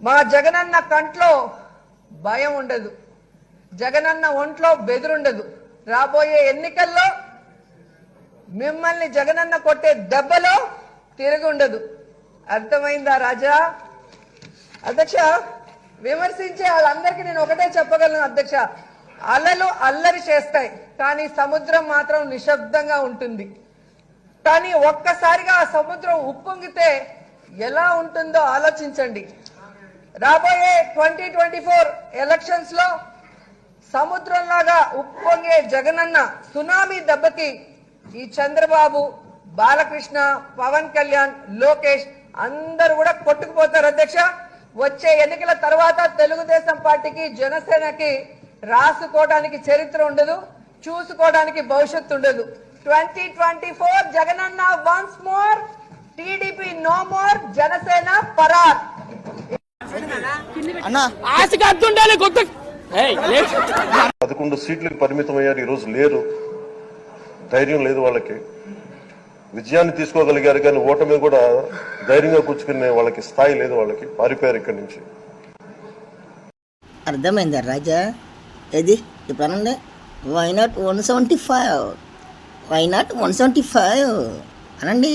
మా జగనన్న కంట్లో భయం ఉండదు. జగనన్న ఒంట్లో బెదురుండదు. రాబోయే ఎన్నికల్లో మిమ్మల్ని జగనన్న కొట్టే దెబ్బలో తిరుగుండదు. అర్థమైందా రాజా? అధ్యక్ష విమర్శించే వాళ్ళందరికీ నేను ఒకటే చెప్పగలను అధ్యక్ష. అలలు అల్లరి చేస్తాయి కానీ సముద్రం మాత్రం నిశ్శబ్దంగా ఉంటుంది. కానీ ఒక్కసారిగా ఆ సముద్రం ఉప్పొంగితే ఎలా ఉంటుందో ఆలోచించండి. రాబోయే ట్వంటీ ట్వంటీ ఫోర్ ఎలక్షన్స్లో సముద్రంలాగా ఉప్పొంగే జగనన్న సునామీ దెబ్బకి ఈ చంద్రబాబు బాలకృష్ణ పవన్ కళ్యాణ్ లోకేష్ అందరు కూడా కొట్టుకుపోతారు అధ్యక్ష. వచ్చే ఎన్నికల తర్వాత తెలుగుదేశం పార్టీకి జనసేనకి రాసుకోవడానికి చరిత్ర ఉండదు చూసుకోవడానికి భవిష్యత్తు ఉండదు. Twenty twenty four Jagananna once more TDP no more Janasena పరార్ అన్నా ఆశకి కొత్త. పదకొండు సీట్లకు పరిమితం అయ్యారు ఈరోజు లేరు. ధైర్యం లేదు వాళ్ళకి. విజయాన్ని తీసుకోగలిగారు కానీ ఓటమి కూడా ధైర్యంగా కూర్చుకునే వాళ్ళకి స్థాయి లేదు వాళ్ళకి. పారిపోయారు ఇక్కడి నుంచి. అర్థమైందా రాజా? ఏది? ఇప్పుడు అనండి. Why not one seventy five why not one seventy five అనండి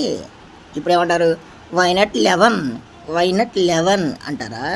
ఇప్పుడు ఏమంటారు why not eleven why not eleven అంటారా?